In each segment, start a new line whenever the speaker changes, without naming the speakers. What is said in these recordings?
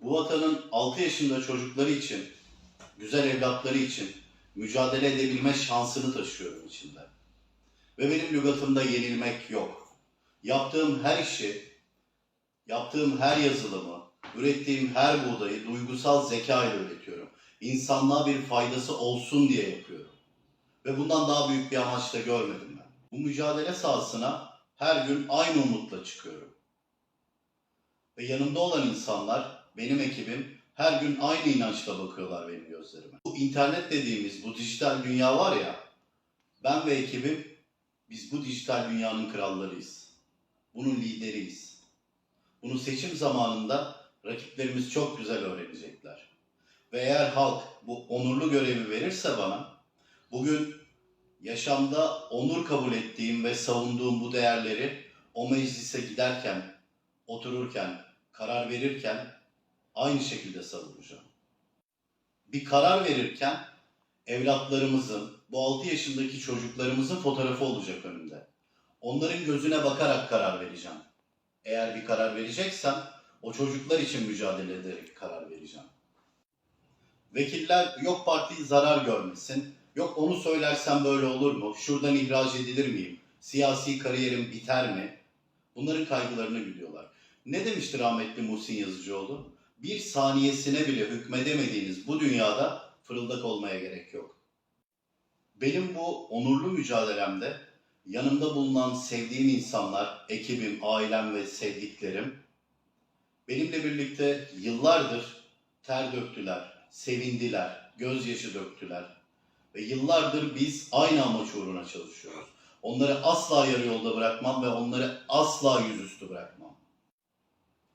bu vatanın 6 yaşında çocukları için, güzel evlatları için mücadele edebilme şansını taşıyorum içimde. Ve benim lügatımda yenilmek yok. Yaptığım her işi, yaptığım her yazılımı, ürettiğim her buğdayı duygusal zeka ile üretiyorum. İnsanlığa bir faydası olsun diye yapıyorum. Ve bundan daha büyük bir amaç da görmedim ben. Bu mücadele sahasına her gün aynı umutla çıkıyorum. Ve yanımda olan insanlar, benim ekibim her gün aynı inançla bakıyorlar benim gözlerime. Bu internet dediğimiz bu dijital dünya var ya, ben ve ekibim biz bu dijital dünyanın krallarıyız. Bunun lideriyiz. Bunu seçim zamanında rakiplerimiz çok güzel öğrenecekler. Ve eğer halk bu onurlu görevi verirse bana, bugün yaşamda onur kabul ettiğim ve savunduğum bu değerleri o meclise giderken, otururken, karar verirken aynı şekilde savunacağım. Bir karar verirken evlatlarımızın, bu 6 yaşındaki çocuklarımızın fotoğrafı olacak önümde. Onların gözüne bakarak karar vereceğim. Eğer bir karar vereceksem o çocuklar için mücadele ederek karar vereceğim. Vekiller yok parti zarar görmesin, yok onu söylersem böyle olur mu, şuradan ihraç edilir miyim, siyasi kariyerim biter mi? Bunların kaygılarını güdüyorlar. Ne demişti rahmetli Muhsin Yazıcıoğlu? Bir saniyesine bile hükmedemediğiniz bu dünyada fırıldak olmaya gerek yok. Benim bu onurlu mücadelemde yanımda bulunan sevdiğim insanlar, ekibim, ailem ve sevdiklerim benimle birlikte yıllardır ter döktüler, sevindiler, gözyaşı döktüler. Ve yıllardır biz aynı amaç uğruna çalışıyoruz. Onları asla yarı yolda bırakmam ve onları asla yüzüstü bırakmam.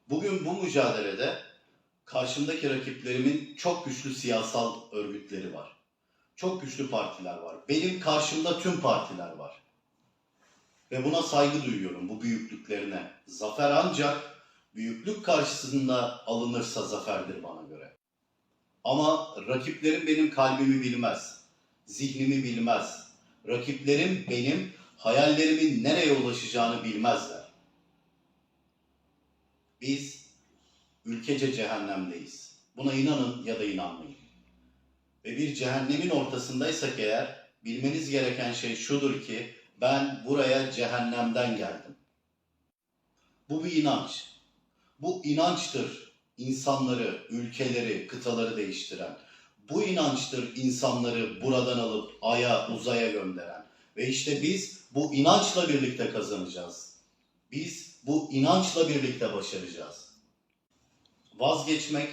Bugün bu mücadelede karşımdaki rakiplerimin çok güçlü siyasal örgütleri var. Çok güçlü partiler var. Benim karşımda tüm partiler var. Ve buna saygı duyuyorum bu büyüklüklerine. Zafer ancak büyüklük karşısında alınırsa zaferdir bana göre. Ama rakiplerim benim kalbimi bilmez. Zihnimi bilmez. Rakiplerim benim hayallerimin nereye ulaşacağını bilmezler. Biz ülkece cehennemdeyiz. Buna inanın ya da inanmayın. Ve bir cehennemin ortasındaysak eğer bilmeniz gereken şey şudur ki ben buraya cehennemden geldim. Bu bir inanç. Bu inançtır insanları, ülkeleri, kıtaları değiştiren. Bu inançtır insanları buradan alıp aya, uzaya gönderen. Ve işte biz bu inançla birlikte kazanacağız. Biz bu inançla birlikte başaracağız. Vazgeçmek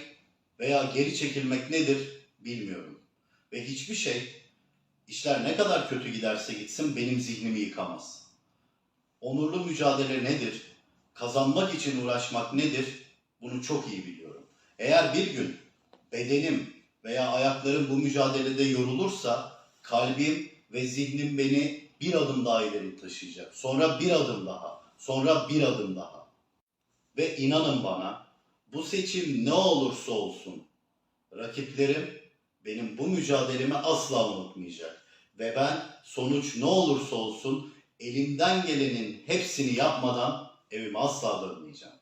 veya geri çekilmek nedir bilmiyorum. Ve hiçbir şey işler ne kadar kötü giderse gitsin benim zihnimi yıkamaz. Onurlu mücadele nedir? Kazanmak için uğraşmak nedir? Bunu çok iyi biliyorum. Eğer bir gün bedenim veya ayaklarım bu mücadelede yorulursa kalbim ve zihnim beni bir adım daha ileri taşıyacak. Sonra bir adım daha, sonra bir adım daha. Ve inanın bana bu seçim ne olursa olsun rakiplerim benim bu mücadelemi asla unutmayacak. Ve ben sonuç ne olursa olsun elimden gelenin hepsini yapmadan evime asla dönmeyeceğim.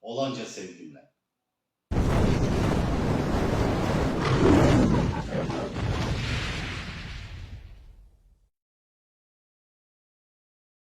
Olanca sevgimle.